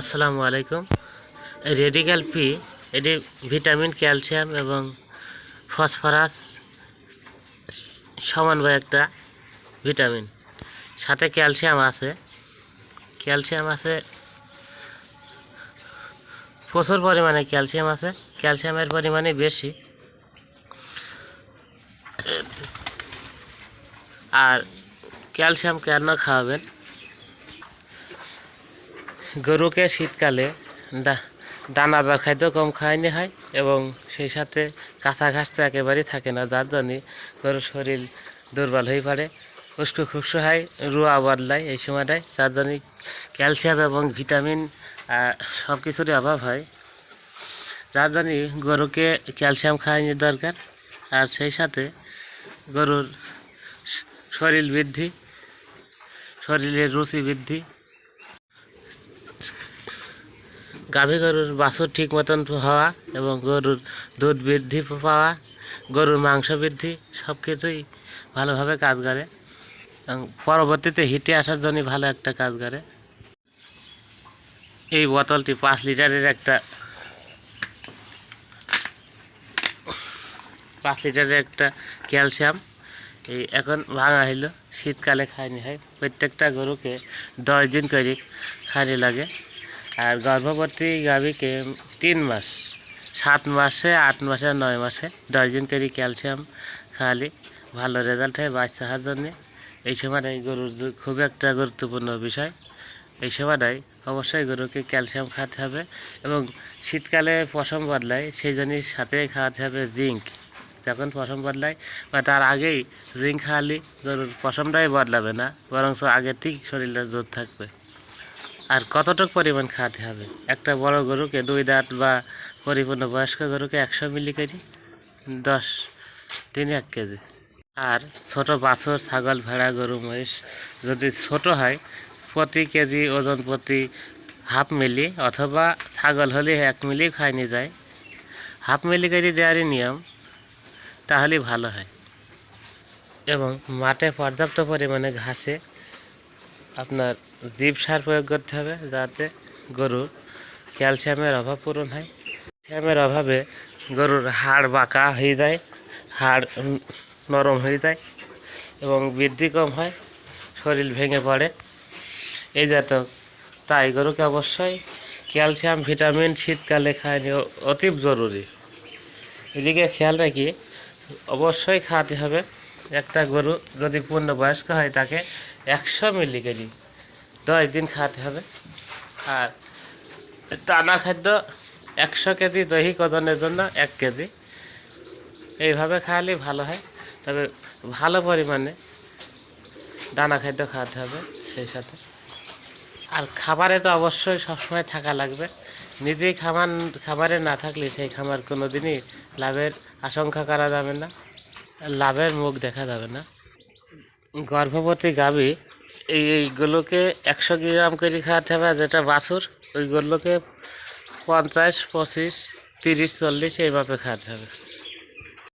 আসসালামু আলাইকুম। Radical P এটি ভিটামিন ক্যালসিয়াম এবং ফসফরাস সমন্বয় একটা ভিটামিন সাথে ক্যালসিয়াম আছে। ক্যালসিয়াম আছে, প্রচুর পরিমাণে ক্যালসিয়াম আছে। ক্যালসিয়ামের পরিমাণে বেশি। আর ক্যালসিয়াম কেন খাওয়াবেন? গরুকে শীতকালে দা- দানাদার খাদ্য কম খাওয়ানো হয় এবং সেই সাথে কাঁচা ঘাস তো একেবারেই থাকে না, যার জন্যে গরুর শরীর দুর্বল হয়ে পড়ে। উস্কো খুস্কো হয়, রুয়া বদলায় এই সময়টায়, যার জন্যে ক্যালসিয়াম এবং ভিটামিন সব কিছুরই অভাব হয়। যার জন্যে গরুকে ক্যালসিয়াম খাওয়ানোর দরকার, আর সেই সাথে গরুর শরীর বৃদ্ধি, শরীরের রুচি বৃদ্ধি গাভী গরুর বাছুর ঠিক মতন হওয়া এবং গরুর দুধ বৃদ্ধি পাওয়া, গরুর মাংস বৃদ্ধি, সব কিছুই ভালোভাবে কাজ করে। এবং পরবর্তীতে হিটে আসার জন্য ভালো একটা কাজ করে। এই বোতলটি পাঁচ লিটারের একটা, পাঁচ লিটারের একটা ক্যালসিয়াম। এই এখন ভাঙা হইল, শীতকালে খায়নি হয়। প্রত্যেকটা গরুকে দশ দিন করে খানি লাগে। আর গর্ভবতী গাভীকে তিন মাস, সাত মাসে, আট মাসে, নয় মাসে, দশ দিন করে ক্যালসিয়াম খাওয়ালে ভালো রেজাল্ট হয় বাচ্চা হওয়ার জন্যে। এই সময়টাই গরুর খুব একটা গুরুত্বপূর্ণ বিষয়। এই সময়টাই অবশ্যই গরুকে ক্যালসিয়াম খাওয়াতে হবে এবং শীতকালে পশম বদলায়, সেই জন্যই সাথে খাওয়াতে হবে জিঙ্ক। যখন পশম বদলায় বা তার আগেই জিঙ্ক খাওয়ালে গরুর পশমটাই বদলাবে না বরং আগের থেকে শরীরটা জোর থাকবে। আর কতটুক পরিমাণ খাওয়াতে হবে? একটা বড় গরুকে দুই দাঁত বা পরিপূর্ণ বয়স্ক গরুকে একশো মিলি কেজি দশ দিন এক কেজি। আর ছোট বাছুর, ছাগল, ভেড়া, গরু, মহিষ যদি ছোট হয়, প্রতি কেজি ওজন প্রতি হাফ মিলি অথবা ছাগল হলে এক মিলি খাইনি যায়। হাফ মিলি কেজি দেওয়ারই নিয়ম, তাহলেই ভালো হয়। এবং মাঠে পর্যাপ্ত পরিমাণে ঘাসে আপনার জীব সার প্রয়োগ করতে হবে যাতে গরুর ক্যালসিয়ামের অভাব পূরণ হয়। ক্যালসিয়ামের অভাবে গরুর হাড় বাঁকা হয়ে যায়, হাড় নরম হয়ে যায় এবং বৃদ্ধি কম হয়, শরীর ভেঙে পড়ে। এই জাতক তাই গরুকে অবশ্যই ক্যালসিয়াম, ভিটামিন, শীতকালে খাওয়ানো অতীব জরুরি। এদিকে খেয়াল রাখি, অবশ্যই খাওয়াতে হবে। একটা গরু যদি পূর্ণবয়স্ক হয়, তাকে একশো মিলি কেজি। দশ দিন খাওয়াতে হবে। আর টানা খাদ্য একশো কেজি দৈহিক ওজনের জন্য এক কেজি। এইভাবে খাওয়ালে ভালো হয়। তবে ভালো পরিমাণে দানা খাদ্য খাওয়াতে হবে সেই সাথে। আর খাবারে তো অবশ্যই সবসময় থাকা লাগবে। নিজেই খাবার, খাবারে না থাকলে সেই খাবার কোনো দিনই লাভের আশঙ্কা করা যাবে না। লাভের মুখ দেখা যাবে না। গর্ভবতী গাভী, এই এইগুলোকে একশো গ্রাম করে খাওয়াতে হবে যেটা বাছুর, ওইগুলোকে পঞ্চাশ, পঁচিশ, তিরিশ, চল্লিশ, এইভাবে খাওয়াতে হবে।